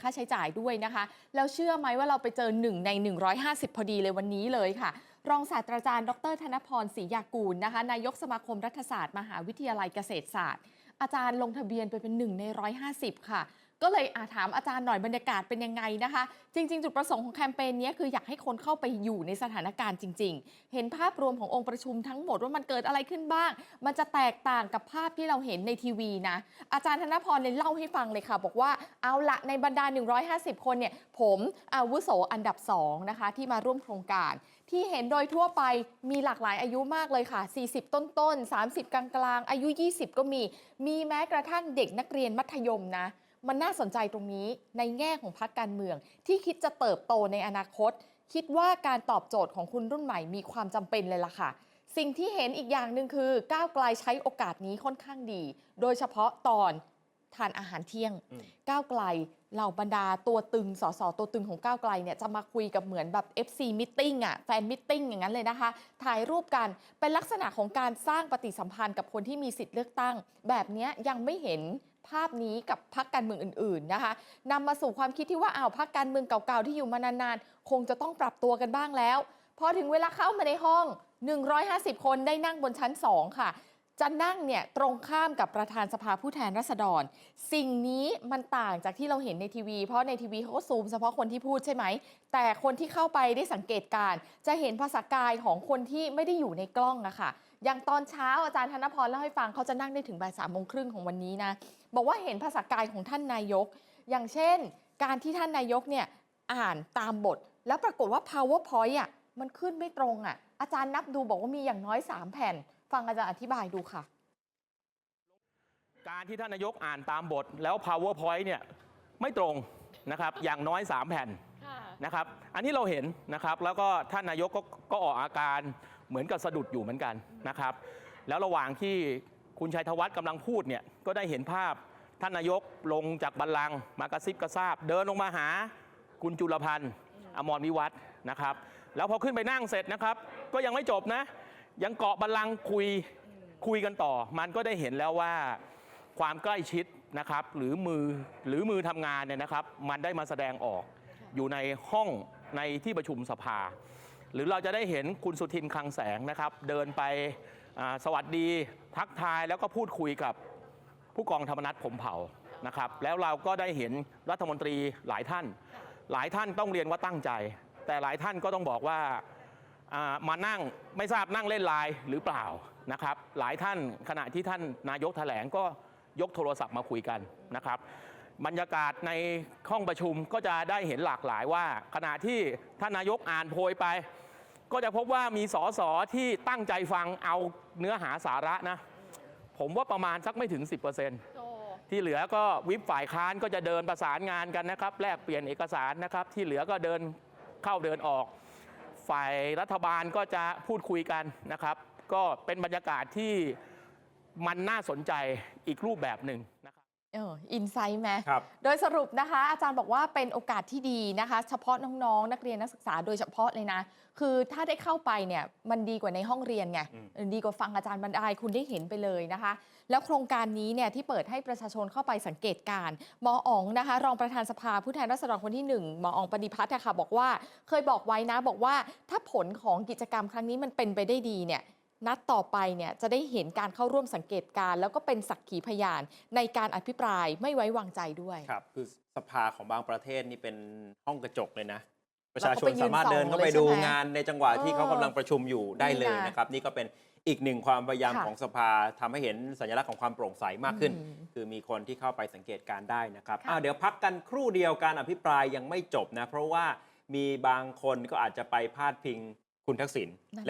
ค่าใช้จ่ายด้วยนะคะ แล้วเชื่อไหมว่าเราไปเจอหนึ่งใน 150 พอดีเลยวันนี้เลยค่ะ รองศาสตราจารย์ ดรธนพรศรียากูลนะคะนายกสมาคมรัฐศาสตร์ มหาวิทยาลัยเกษตรศาสตร์ อาจารย์ลงทะเบียนไปเป็นหนึ่งใน 150 ค่ะ ก็เลยอาถามอาจารย์หน่อยบรรยากาศเป็นยังไงนะคะ จริง ๆ จุดประสงค์ของแคมเปญนี้คืออยากให้คนเข้าไปอยู่ในสถานการณ์จริง ๆ เห็นภาพรวมขององค์ประชุมทั้งหมดว่ามันเกิดอะไรขึ้นบ้าง มันจะแตกต่างกับภาพที่เราเห็นในทีวีนะ อาจารย์ธนพรเลยเล่าให้ฟังเลยค่ะ บอกว่าเอาละในบรรดา 150 คนเนี่ยผมอาวุโสอันดับ2นะคะที่มาร่วมโครงการที่เห็นโดยทั่วไปมีหลากหลายอายุมากเลยค่ะ 40 ต้นต้น 30 กลางกลางอายุ 20 ก็มี มีแม้กระทั่งเด็กนักเรียนมัธยมนะ มันน่าสนใจตรงนี้ในแง่ของพรรคการเมือง ที่คิดจะเติบโตในอนาคต คิดว่าการตอบโจทย์ของคุณรุ่นใหม่มีความจำเป็นเลยล่ะค่ะ สิ่งที่เห็นอีกอย่างหนึ่งคือ ก้าวไกลใช้โอกาสนี้ค่อนข้างดี โดยเฉพาะตอนทานอาหารเที่ยงอืมก้าวไกลเหล่าบรรดาตัวตึงสสตัวตึงของก้าวไกลเนี่ยจะมาคุยกับเหมือนแบบ FC Meeting อะแฟนมิทติ้งอย่างนั้นเลยนะคะ ถ่ายรูปกันเป็นลักษณะของการสร้างปฏิสัมพันธ์กับคนที่มีสิทธิ์เลือกตั้ง แบบเนี้ยยังไม่เห็น ภาพนี้กับพรรคการเมืองอื่นๆนะคะนำมาสู่ความคิดที่ว่าอ้าวพรรคการเมืองเก่าๆที่อยู่มานานๆ คงจะต้องปรับตัวกันบ้างแล้วพอถึงเวลาเข้ามาในห้อง 150 คนได้นั่งบนชั้น 2 ค่ะ จะนั่งเนี่ยตรงข้ามกับประธานสภาผู้แทนราษฎร สิ่งนี้มันต่างจากที่เราเห็นในทีวี เพราะในทีวีเขาก็ซูมเฉพาะคนที่พูดใช่ไหม แต่คนที่เข้าไปได้สังเกตการ จะเห็นภาษากายของคนที่ไม่ได้อยู่ในกล้องอะค่ะ อย่างตอนเช้าอาจารย์ธนพรเล่าให้ฟังเขาจะนั่งได้ถึงบ่ายสามโมงครึ่งของวันนี้นะ บอกว่าเห็นภาษากายของท่านนายก อย่างเช่น การที่ท่านนายกเนี่ยอ่านตามบท แล้วปรากฏว่า powerpoint อะมันขึ้นไม่ตรงอะ อาจารย์นับดูบอกว่ามีอย่างน้อย 3 แผ่น ฟังอาจารย์อธิบายดูค่ะ การที่ท่านนายกอ่านตามบทแล้ว powerpoint เนี่ยไม่ตรงนะครับ อย่างน้อย 3 แผ่นนะครับ อันนี้เราเห็นนะครับ แล้วก็ท่านนายกก็ก็ออกอาการ เหมือนกับสะดุดอยู่เหมือนกันนะครับ แล้วระหว่างที่คุณชัยธวัฒน์กำลังพูดเนี่ยก็ได้เห็นภาพท่านนายกลงจากบัลลังก์มากระซิบกระซาบ เดินลงมาหาคุณจุลพันธ์อมรวิวัฒน์นะครับ แล้วพอขึ้นไปนั่งเสร็จนะครับ ก็ยังไม่จบนะ ยังเกาะบัลลังก์คุยคุยกันต่อ มันก็ได้เห็นแล้วว่าความใกล้ชิดนะครับ หรือมือหรือมือทำงานเนี่ยนะครับ มันได้มาแสดงออกอยู่ในห้องในที่ประชุมสภา หรือเราจะได้เห็นคุณสุทินคลังแสงนะครับ เดินไปสวัสดีทักทายแล้วก็พูดคุยกับผู้กองธรรมนัฐผมเผ่านะครับ แล้วเราก็ได้เห็นรัฐมนตรีหลายท่าน หลายท่านต้องเรียนว่าตั้งใจ แต่หลายท่านก็ต้องบอกว่าอ่ามานั่งไม่ทราบนั่งเล่นไลน์หรือเปล่านะครับ หลายท่านขณะที่ท่านนายกแถลงก็ยกโทรศัพท์มาคุยกันนะครับ บรรยากาศในห้องประชุมก็จะได้เห็นหลากหลายว่า ขณะที่ท่านนายกอ่านโพยไป ก็จะพบว่ามีสสที่ตั้งใจฟังเอาเนื้อหาสาระนะ ผมว่าประมาณสักไม่ถึง 10%ที่เหลือก็วิปฝ่ายค้านก็จะเดินประสานงานกันนะครับ แลกเปลี่ยนเอกสารนะครับ ที่เหลือก็เดินเข้าเดินออก ฝ่ายรัฐบาลก็จะพูดคุยกันนะครับ ก็เป็นบรรยากาศที่มันน่าสนใจอีกรูปแบบหนึ่งนะครับ เอออินไซต์ไหมครับ โดยสรุปนะคะ อาจารย์บอกว่าเป็นโอกาสที่ดีนะคะ เฉพาะน้องๆ นักเรียนนักศึกษาโดยเฉพาะเลยนะ คือถ้าได้เข้าไปเนี่ยมันดีกว่าในห้องเรียนไงอืมเออดีกว่าฟังอาจารย์บรรยายคุณได้เห็นไปเลยนะคะ แล้วโครงการนี้เนี่ยที่เปิดให้ประชาชนเข้าไปสังเกตการณ์หมออ๋องนะคะ รองประธานสภาผู้แทนราษฎรคนที่หนึ่งหมออ๋องปฏิพัฒน์อะค่ะบอกว่า เคยบอกไว้นะบอกว่าถ้าผลของกิจกรรมครั้งนี้มันเป็นไปได้ดีเนี่ย นัดต่อไปเนี่ยจะได้เห็นการเข้าร่วมสังเกตการณ์แล้วก็เป็นสักขีพยานในการอภิปรายไม่ไว้วางใจด้วยครับคือสภาของบางประเทศนี่เป็นห้องกระจกเลยนะ ประแล้วชาก็ชนไปยืนสามารถเดินเข้าไปส่องเลยดูใช่ไหมงานในจังหวะที่เออเขากำลังประชุมอยู่ได้เลยนี่ไงนะครับ นี่ก็เป็นอีกหนึ่งความพยายามค่ะของสภาทำให้เห็นสัญลักษณ์ของความโปร่งใสมากขึ้นอืมคือมีคนที่เข้าไปสังเกตการณ์ได้นะครับค่ะอ้าวเดี๋ยวพักกันครู่เดียวการอภิปรายยังไม่จบนะ เพราะว่ามีบางคนก็อาจจะไปพาดพิงคุณทักษิณ